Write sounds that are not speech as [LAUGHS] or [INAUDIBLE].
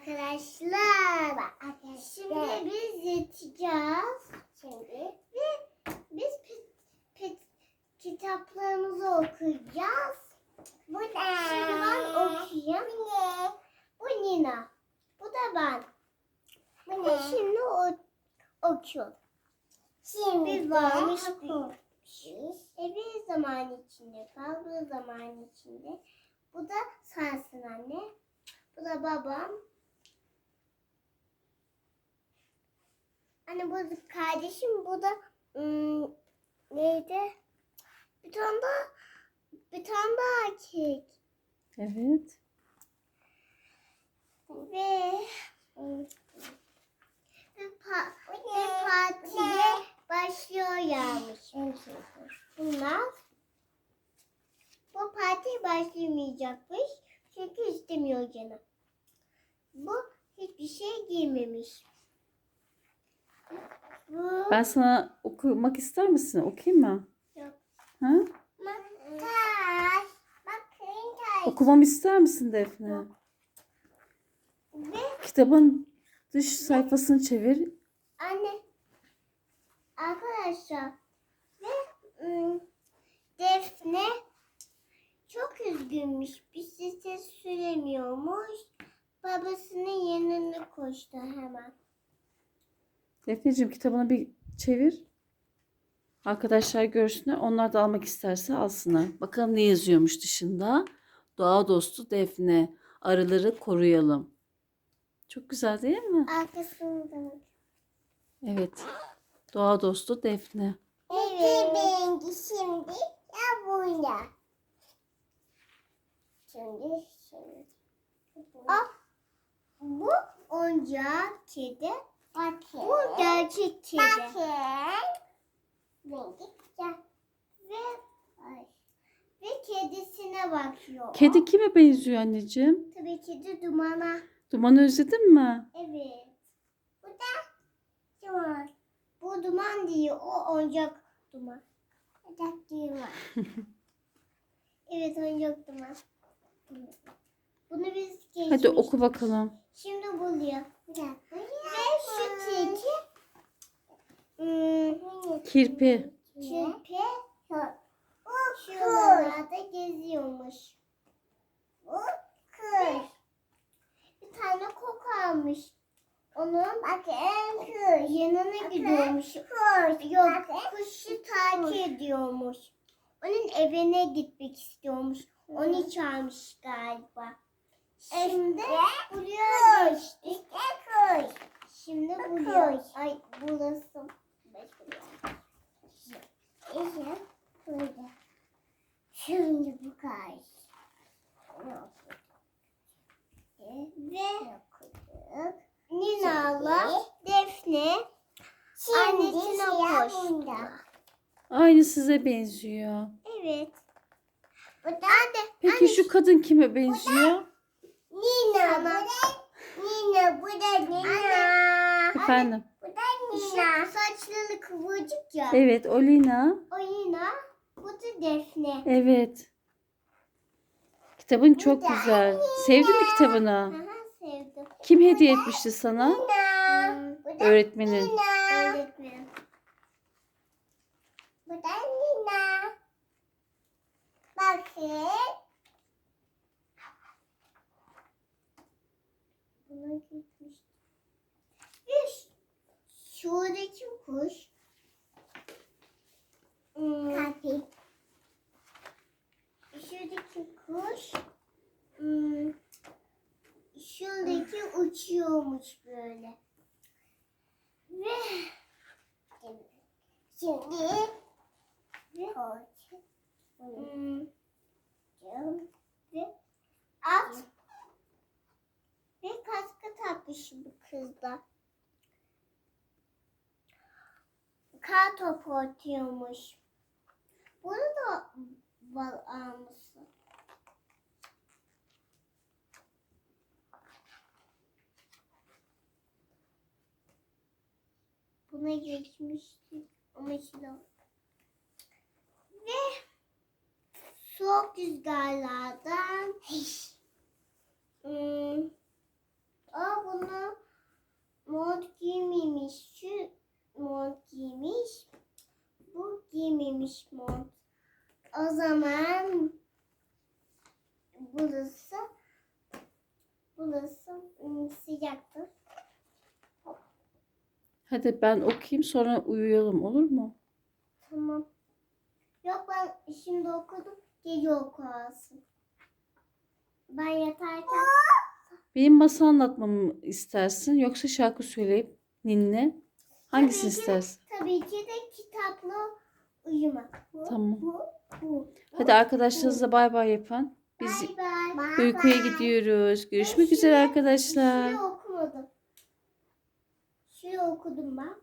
arkadaşlar. Şimdi biz yatacağız. Şimdi Ve biz pet, pet, kitaplarımızı okuyacağız. bu ne? Şimdi ben okuyayım. Bu Nina. Bu da ben. Bu Bu ne? şimdi o, okuyor. Şimdi Biz varmış de büyümüş. E bir zaman içinde kal, bu zaman içinde. Bu da sensin anne. Bu da babam. Anne bu kardeşim, bu da ım, neydi? Bir tane daha, bir tane daha erkek. Evet. Ve ım, ve, pa, ve partiye başlıyor yağmış. Bunlar bu parti başlamayacakmış. Çünkü istemiyor canım. Bu hiçbir şey giymemiş. Bu Ben sana okumak ister misin? Okuyayım mı? Yok. Ha? Taş. Bakın taş. Okumamı ister misin Defne? Yok. Kitabın dış sayfasını çevir. anne arkadaşlar ve ım, Defne çok üzgünmüş. Bisiklete süremiyormuş. Babasının yanına koştu hemen. Defneciğim kitabını bir çevir. Arkadaşlar görsünler. Onlar da almak isterse alsınlar. Bakalım ne yazıyormuş dışında. Doğa dostu Defne. Arıları koruyalım. Çok güzel değil mi? Arkasında. Evet. Doğa dostu Defne. Evet. Bengi şimdi ya burada. Şimdi şimdi. Ah, bu oyuncak kedi. Bakın. Bu gerçek kedi. Bakın. Bengi gel. Ve ay, ve kedisine bakıyor. Kedi kime benziyor anneciğim? Tabii kedi dumana. Dumanı özledin mi? Evet. Bu da duvar. Bu duman değil, o oyuncak duman. Da duvar. [LAUGHS] Evet, oyuncak duman. Bunu biz geçmiş. Hadi oku bakalım. Şimdi buluyor. Bir dakika. Ve şu tilki hmm, Kirpi. kirpi şuralarda geziyormuş. Bu kır. Bir tane kok almış. Onun Bakın kır. yanına gidiyormuş. Kır. Yok, kuşu takip ediyormuş. Onun evine gitmek istiyormuş. Onu çağırmış galiba. Şimdi buraya geçtik. İşte kır. Şimdi buraya. Ay burası. İşte burada. Şimdi bu kar. Ve. Nina'la Defne Şimdi siyah bunda. Aynı size benziyor. Evet. Bu da Peki şu kadın kime benziyor? Nina. Bu da Nina. Bu da Nina. Efendim. Bu da İşte Nina. saçları kıvırcık ya. Evet Olina. O Nina, bu da Defne. Evet. Kitabın çok güzel. Sevdin mi kitabını? Aha, sevdim. Kim hediye etmişti sana? Hmm, Bu da Öğretmenin. Nina. öğretmenim. Bu da Nina. Bakın. Buna gitmiş. Ve ş- şuradaki kuş hmm, Kapı. şuradaki kuş hmm, şuradaki uçuyormuş böyle. Ve Şimdi ve hmm, ve at ve kaskı takmış bu kızda. Kar topu atıyormuş. Bunu da bal almışsın. Buna geçmiştik ama şimdi ve soğuk rüzgarlardan mont. O zaman burası burası hmm, sıcaktır. Hadi ben okuyayım sonra uyuyalım olur mu? Tamam. Yok ben şimdi okudum. Gece oku. Ben yatarken... Benim masal anlatmamı istersin yoksa şarkı söyleyip ninni? Hangisini tabii ki, istersin? Tabii ki de kitaplı uyumak. Bu, Tamam. Bu, bu. Hadi arkadaşlarınızla bay bay yapın. Biz Bay bay. uykuya gidiyoruz. Görüşmek üzere arkadaşlar. Şurayı okumadım. Şurayı okudum ben.